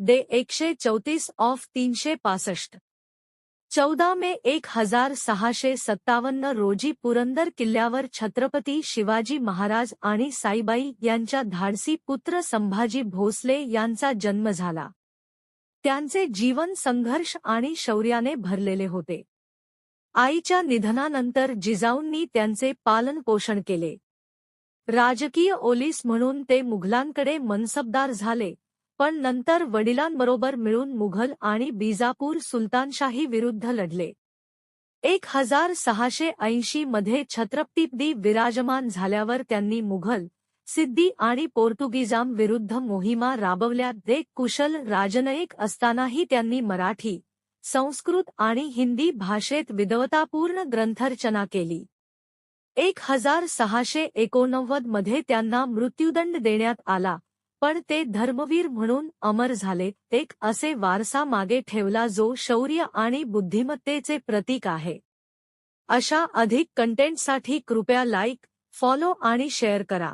दे एकशे चौतीस ऑफ तीनशे पासष्ट. चौदा मे एक हजार सहाशे सत्तावन्न रोजी पुरंदर किल्ल्यावर छत्रपती शिवाजी महाराज आणि साईबाई यांच्या धाडसी पुत्र संभाजी भोसले यांचा जन्म झाला. त्यांचे जीवन संघर्ष आणि शौर्याने भरलेले होते. आईच्या निधनानंतर जिजाऊंनी त्यांचे पालनपोषण केले. राजकीय ओलीस म्हणून ते मुघलांकडे मनसबदार झाले. पण नंतर वडिलांबरोबर मिळून मुघल आणि बिजापूर सुलतानशाही विरुद्ध लढले. एक हजार सहाशे ऐंशी मध्ये छत्रपती विराजमान झाल्यावर त्यांनी मुघल सिद्धी आणि पोर्तुगीजाम विरुद्ध मोहिमा राबवल्या. ते कुशल राजनयिक असतानाही त्यांनी मराठी संस्कृत आणि हिंदी भाषेत विद्वतापूर्ण ग्रंथरचना केली. एक हजार सहाशे एकोणनव्वदमध्ये त्यांना मृत्यूदंड देण्यात आला. पण ते धर्मवीर म्हणून अमर झाले. एक असे वारसा मागे ठेवला जो शौर्य आणि बुद्धिमत्तेचे प्रतीक आहे. अशा अधिक कंटेंटसाठी कृपया लाईक फॉलो आणि शेअर करा.